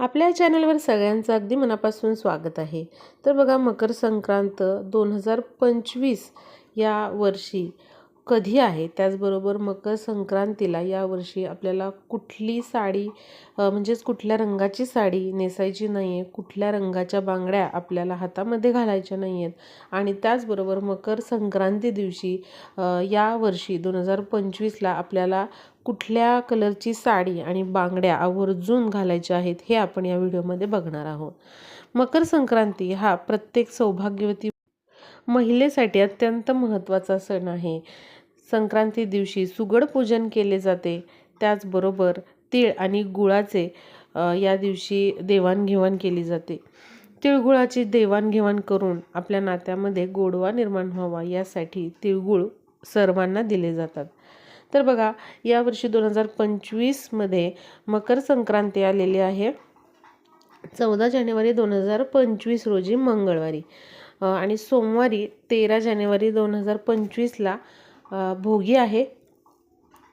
आपल्या चॅनलवर सगळ्यांचं अगदी मनापासून स्वागत आहे. तर बघा मकर संक्रांत दोन हजार पंचवीस या वर्षी कधी आहे? त्याचबरोबर मकर संक्रांतीला यावर्षी आपल्याला कुठली साडी म्हणजेच कुठल्या रंगाची साडी नेसायची नाही आहे कुठल्या रंगाच्या बांगड्या आपल्याला हातामध्ये घालायच्या नाही आहेत आणि त्याचबरोबर मकर संक्रांती दिवशी यावर्षी दोन हजार पंचवीसला आपल्याला कुठल्या कलरची साडी आणि बांगड्या आवर्जून घालायच्या आहेत हे आपण या व्हिडिओमध्ये बघणार आहोत. मकर संक्रांती हा प्रत्येक सौभाग्यवती महिलेसाठी अत्यंत महत्त्वाचा सण आहे. संक्रांती दिवशी सुगड पूजन केले जाते. त्याचबरोबर तीळ आणि गुळाचे या दिवशी देवाणघेवाण केली जाते. तिळगुळाची देवाणघेवाण करून आपल्या नात्यामध्ये गोडवा निर्माण व्हावा यासाठी तिळगुळ सर्वांना दिले जातात. तर बघा यावर्षी दोन हजार पंचवीसमध्ये मकर संक्रांती आलेली आहे. चौदा जानेवारी दोन हजार पंचवीस रोजी मंगळवारी आणि सोमवारी तेरा जानेवारी दोन हजार पंचवीसला भोगी आहे.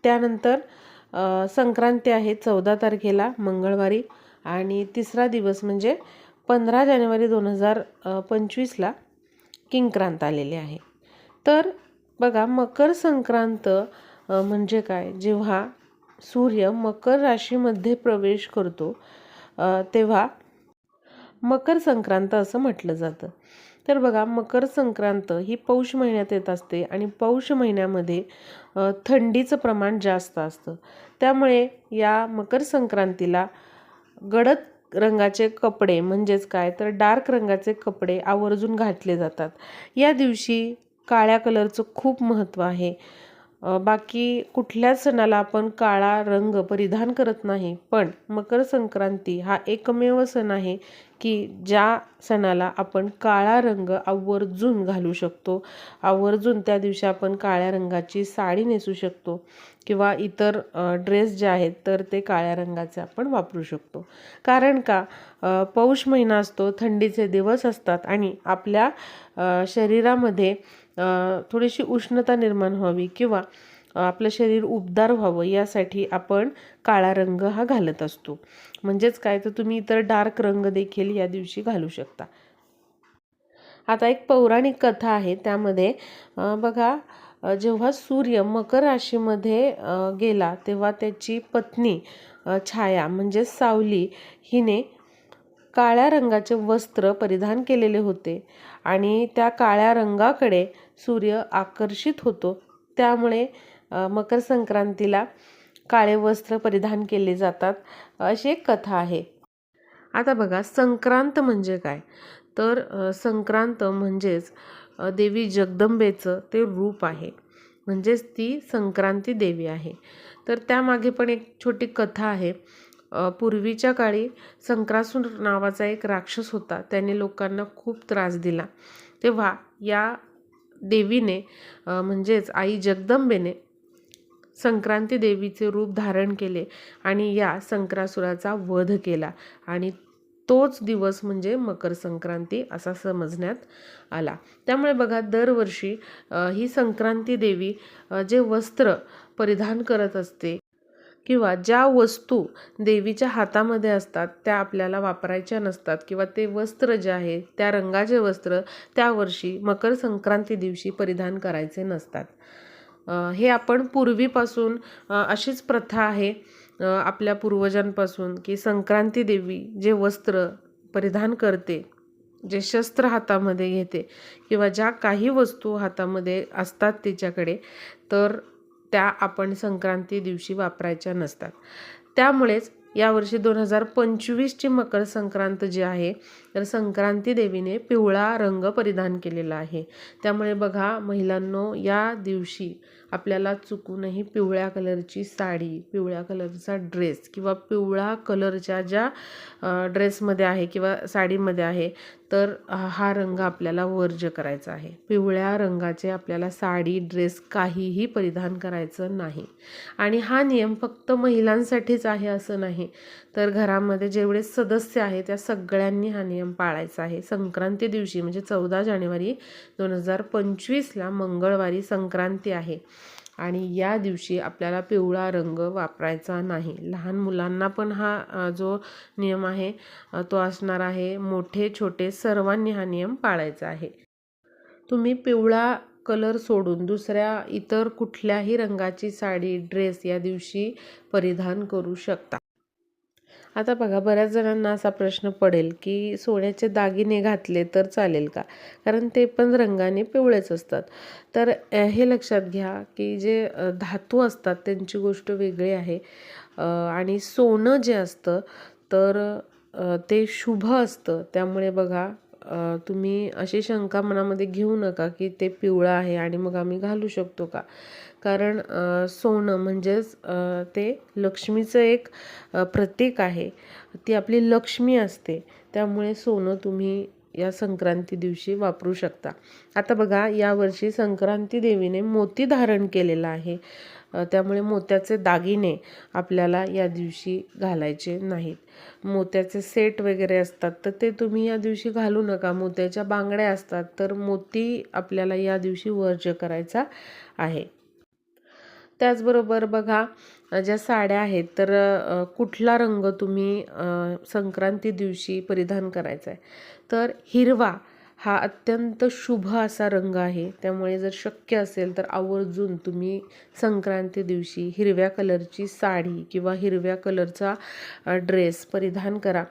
त्यानंतर संक्रांती आहे चौदा तारखेला मंगळवारी. आणि तिसरा दिवस म्हणजे पंधरा जानेवारी दोन हजार पंचवीसला किंक्रांत आलेले आहे. तर बघा मकर संक्रांत म्हणजे काय? जेव्हा सूर्य मकर राशीमध्ये प्रवेश करतो तेव्हा मकर संक्रांत असं म्हटलं जातं. तर बघा मकर संक्रांत ही पौष महिन्यात येत असते आणि पौष महिन्यामध्ये थंडीचं प्रमाण जास्त असतं. त्यामुळे या मकर संक्रांतीला गडद रंगाचे कपडे म्हणजेच काय तर डार्क रंगाचे कपडे आवर्जून घातले जातात. या दिवशी काळ्या कलरचं खूप महत्त्व आहे. बाकी कुठल्याच सणाला आपण काळा रंग परिधान करत नाही. पण मकर संक्रांती हा एकमेव सण आहे की ज्या सणाला आपण काळा रंग आवर्जून घालू शकतो. आवर्जून त्या दिवशी आपण काळ्या रंगाची साडी नेसू शकतो किंवा इतर ड्रेस जे आहेत तर ते काळ्या रंगाचे आपण वापरू शकतो. कारण का? पौष महिना असतो थंडीचे दिवस असतात आणि आपल्या शरीरामध्ये थोडीशी उष्णता निर्माण व्हावी किंवा आपलं शरीर उबदार व्हावं यासाठी आपण काळा रंग हा घालत असतो. म्हणजेच काय? तर तुम्ही इतर डार्क रंग देखील या दिवशी घालू शकता. आता एक पौराणिक कथा आहे. त्यामध्ये बघा जेव्हा सूर्य मकर राशीमध्ये गेला तेव्हा त्याची पत्नी छाया म्हणजे सावली हिने काळ्या रंगाचे वस्त्र परिधान केलेले होते. आणि त्या काळ्या रंगाकडे सूर्य आकर्षित होतो. त्यामुळे मकर संक्रांतीला काळे वस्त्र परिधान केले जातात अशी एक कथा आहे. आता बघा संक्रांत म्हणजे काय? तर संक्रांत म्हणजेच देवी जगदंबेचं ते रूप आहे. म्हणजेच ती संक्रांती देवी आहे. तर त्यामागे पण एक छोटी कथा आहे. पूर्वीच्या काळी संक्रासूर नावाचा एक राक्षस होता. त्याने लोकांना खूप त्रास दिला. तेव्हा या देवीने म्हणजेच आई जगदंबेने संक्रांती देवीचे रूप धारण केले आणि या संक्रासुराचा वध केला. आणि तोच दिवस म्हणजे मकर संक्रांती असा समजण्यात आला. त्यामुळे बघा दरवर्षी ही संक्रांती देवी जे वस्त्र परिधान करत असते किंवा ज्या वस्तू देवीच्या हातामध्ये असतात त्या आपल्याला वापरायच्या नसतात किंवा ते वस्त्र जे आहे त्या रंगाचे वस्त्र त्या वर्षी मकर संक्रांती दिवशी परिधान करायचे नसतात. हे आपण पूर्वीपासून अशीच प्रथा आहे आपल्या पूर्वजांपासून की संक्रांती देवी जे वस्त्र परिधान करते जे शस्त्र हातामध्ये घेते किंवा ज्या काही वस्तू हातामध्ये असतात तिच्याकडे तर त्या आपण संक्रांती दिवशी वापरायच्या नसतात. त्यामुळेच यावर्षी दोन हजार पंचवीसची मकर संक्रांत जी आहे तर संक्रांती देवीने पिवळा रंग परिधान केलेला आहे. त्यामुळे बघा महिलांनो या दिवशी आपल्याला चुकूनही पिवळ्या कलरची साडी पिवळ्या कलरचा ड्रेस किंवा पिवळा कलरच्या ज्या ड्रेसमध्ये आहे किंवा साडीमध्ये आहे तर हा रंग आपल्याला वर्ज करायचा आहे. पिवळ्या रंगाचे आपल्याला साडी ड्रेस काहीही परिधान करायचं नाही. आणि हा नियम फक्त महिलांसाठीच आहे असं नाही. तर घरामध्ये जेवढे सदस्य आहेत त्या सगळ्यांनी हा नियम पाळायचा आहे. संक्रांती दिवशी म्हणजे चौदा जानेवारी दोन हजार पंचवीसला मंगळवारी संक्रांती आहे. आणि या दिवशी आपल्याला पिवळा रंग वापरायचा नाही. लहान मुलांना पण हा जो नियम आहे तो असणार आहे. मोठे छोटे सर्वांनी हा नियम पाळायचा आहे. तुम्ही पिवळा कलर सोडून दुसऱ्या इतर कुठल्याही रंगाची साडी ड्रेस या दिवशी परिधान करू शकता. आता बघा बऱ्याच जणांना असा प्रश्न पडेल की सोन्याचे दागिने घातले तर चालेल का? कारण ते पण रंगाने पिवळेच असतात. तर हे लक्षात घ्या की जे धातू असतात त्यांची गोष्ट वेगळी आहे. आणि सोनं जे असतं तर ते शुभ असतं. त्यामुळे बघा तुम्ही अशी शंका मनामध्ये घेऊ नका की ते पिवळं आहे आणि मग आम्ही घालू शकतो का? कारण सोनं म्हणजेच ते लक्ष्मीचं एक प्रतीक आहे. ती आपली लक्ष्मी असते. त्यामुळे सोनं तुम्ही या संक्रांती दिवशी वापरू शकता. आता बघा यावर्षी संक्रांती देवीने मोती धारण केलेला आहे. त्यामुळे मोत्याचे दागिने आपल्याला या दिवशी घालायचे नाहीत. मोत्याचे सेट वगैरे असतात तर ते तुम्ही या दिवशी घालू नका. मोत्याच्या बांगड्या असतात तर मोती आपल्याला या दिवशी वर्ज्य करायचा आहे. त्याचबरोबर बघा ज्या साड्या आहेत तर कुठला रंग तुम्ही संक्रांती दिवशी परिधान करायचा आहे? तर हिरवा हा अत्यंत शुभ असा रंग आहे. त्यामुळे जर शक्य असेल तर आवर्जून तुम्ही संक्रांती दिवशी हिरव्या कलरची साडी किंवा हिरव्या कलरचा ड्रेस परिधान करा.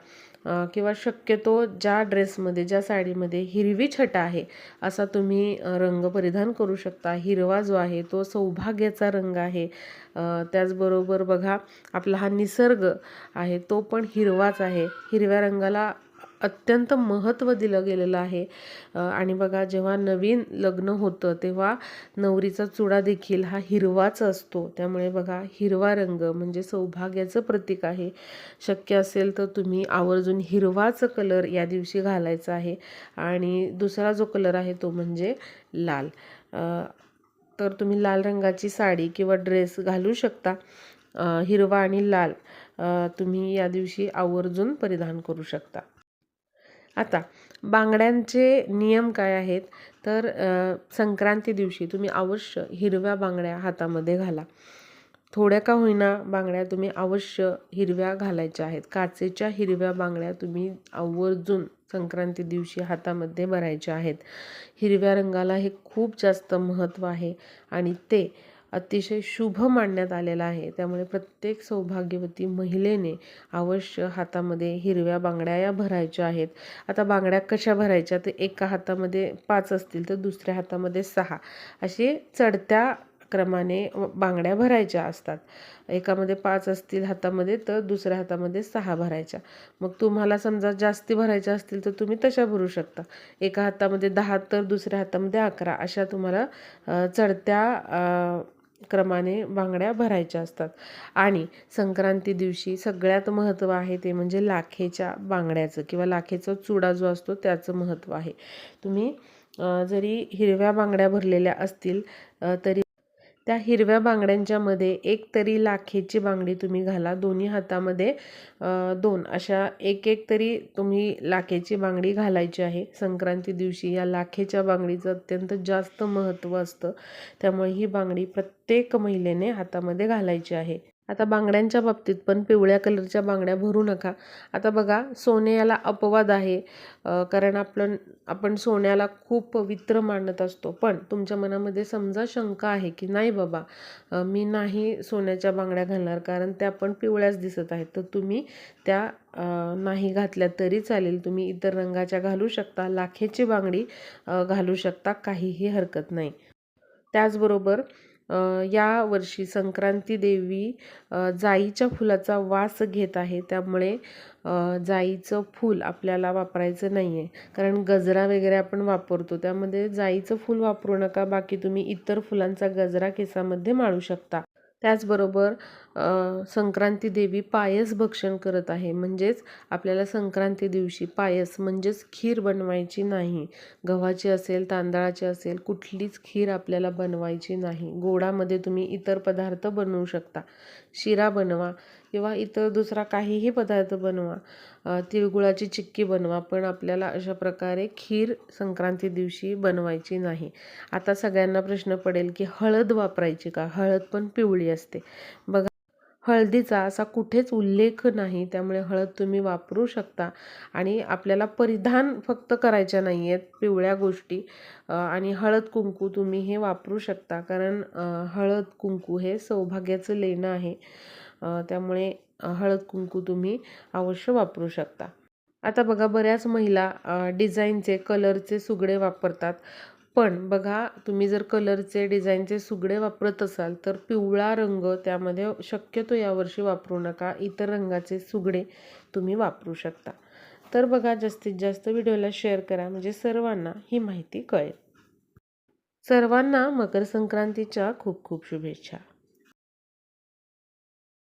किंवा शक्यतो ज्या ड्रेसमध्ये ज्या साडीमध्ये हिरवी छटा आहे असा तुम्ही रंग परिधान करू शकता. हिरवा जो आहे तो सौभाग्याचा रंग आहे. त्याचबरोबर बघा आपला हा निसर्ग आहे तो पण हिरवाच आहे. हिरव्या रंगाला अत्यंत महत्त्व दिलं गेलेलं आहे. आणि बघा जेव्हा नवीन लग्न होतं तेव्हा नवरीचा चुडा देखील हा हिरवाच असतो. त्यामुळे बघा हिरवा रंग म्हणजे सौभाग्याचं प्रतीक आहे. शक्य असेल तर तुम्ही आवर्जून हिरवाच कलर या दिवशी घालायचा आहे. आणि दुसरा जो कलर आहे तो म्हणजे लाल. तर तुम्ही लाल रंगाची साडी किंवा ड्रेस घालू शकता. हिरवा आणि लाल तुम्ही या दिवशी आवर्जून परिधान करू शकता. आता बांगड्यांचे नियम काय आहेत? तर संक्रांती दिवशी तुम्ही अवश्य हिरव्या बांगड्या हातामध्ये घाला. थोड्या का होईना बांगड्या तुम्ही अवश्य हिरव्या घालायच्या आहेत. काचेच्या हिरव्या बांगड्या तुम्ही आवर्जून संक्रांती दिवशी हातामध्ये भरायच्या आहेत. हिरव्या रंगाला हे खूप जास्त महत्त्व आहे आणि ते अतिशय शुभ मानण्यात आलेला आहे. त्यामुळे प्रत्येक सौभाग्यवती महिलेने अवश्य हातामध्ये हिरव्या बांगड्या या भरायच्या आहेत. आता बांगड्या कशा भरायच्या? तर एका हातामध्ये पाच असतील तर दुसऱ्या हातामध्ये सहा. असे चढत्या क्रमाने व- बांगड्या भरायच्या असतात. एकामध्ये पाच असतील हातामध्ये तर दुसऱ्या हातामध्ये सहा भरायच्या. मग तुम्हाला समजा जास्ती भरायच्या असतील तर तुम्ही तशा भरू शकता. एका हातामध्ये दहा तर दुसऱ्या हातामध्ये अकरा. अशा तुम्हाला चढत्या क्रमाने बांगड्या भरायच्या असतात. आणि संक्रांती दिवशी सगळ्यात महत्त्व आहे ते म्हणजे लाखेच्या बांगड्याचं किंवा लाखेचा चुडा जो असतो त्याचं महत्त्व आहे. तुम्ही जरी हिरव्या बांगड्या भरलेल्या असतील तरी त्या हिरव्या बांगड्यांच्या मध्ये एक तरी लाखेची बांगडी तुम्ही घाला. दोन्ही हातामध्ये दोन अशा एक एक तरी तुम्ही लाखेची बांगडी घालायची आहे. संक्रांती दिवशी या लाखेच्या बांगडीचं अत्यंत जास्त महत्त्व असतं. त्यामुळे ही बांगडी प्रत्येक महिलेने हातामध्ये घालायची आहे. आता बांगड्यांच्या बाबतीत पण पिवळ्या कलरच्या बांगड्या भरू नका. आता बघा सोने याला अपवाद आहे. कारण आपण आपण सोन्याला खूप पवित्र मानत असतो. पण तुमच्या मनामध्ये समजा शंका आहे की नाही बाबा मी नाही सोन्याच्या बांगड्या घालणार कारण त्या पण पिवळ्याच दिसत आहेत. तर तुम्ही त्या नाही घातल्या तरी चालेल. तुम्ही इतर रंगाच्या घालू शकता लाखेची बांगडी घालू शकता काहीही हरकत नाही. त्याचबरोबर या वर्षी संक्रांती देवी जाईच्या फुलाचा वास घेत आहे. त्यामुळे जाईचं फूल आपल्याला वापरायचं नाही आहे कारण गजरा वगैरे आपण वापरतो. त्यामध्ये जाईचं फूल वापरू नका. बाकी तुम्ही इतर फुलांचा गजरा केसामध्ये माळू शकता. त्याचबरोबर संक्रांती देवी पायस भक्षण करत आहे. म्हणजेच आपल्याला संक्रांती दिवशी पायस म्हणजेच खीर बनवायची नाही. गव्हाची असेल तांदळाची असेल कुठलीच खीर आपल्याला बनवायची नाही. गोडामध्ये तुम्ही इतर पदार्थ बनवू शकता. शिरा बनवा किंवा इतर दुसरा काहीही पदार्थ बनवा. तिळगुळाची चिक्की बनवा पण आपल्याला अशा प्रकारे खीर संक्रांती दिवशी बनवायची नाही. आता सगळ्यांना प्रश्न पडेल की हळद वापरायची का? हळद पण पिवळी असते. बघा हळदीचा असा कुठेच उल्लेख नाही. त्यामुळे हळद तुम्ही वापरू शकता. आणि आपल्याला परिधान फक्त करायच्या नाही आहेत पिवळ्या गोष्टी. आणि हळद कुंकू तुम्ही हे वापरू शकता. कारण हळद कुंकू हे सौभाग्याचं लेणं आहे. त्यामुळे हळद कुंकू तुम्ही अवश्य वापरू शकता. आता बघा बऱ्याच महिला डिझाईनचे कलरचे सुगडे वापरतात. पण बघा तुम्ही जर कलरचे डिझाईनचे सुगडे वापरत असाल तर पिवळा रंग त्यामध्ये शक्यतो यावर्षी वापरू नका. इतर रंगाचे सुगडे तुम्ही वापरू शकता. तर बघा जास्तीत जास्त व्हिडिओला शेअर करा म्हणजे सर्वांना ही माहिती कळेल. सर्वांना मकर संक्रांतीच्या खूप खूप शुभेच्छा.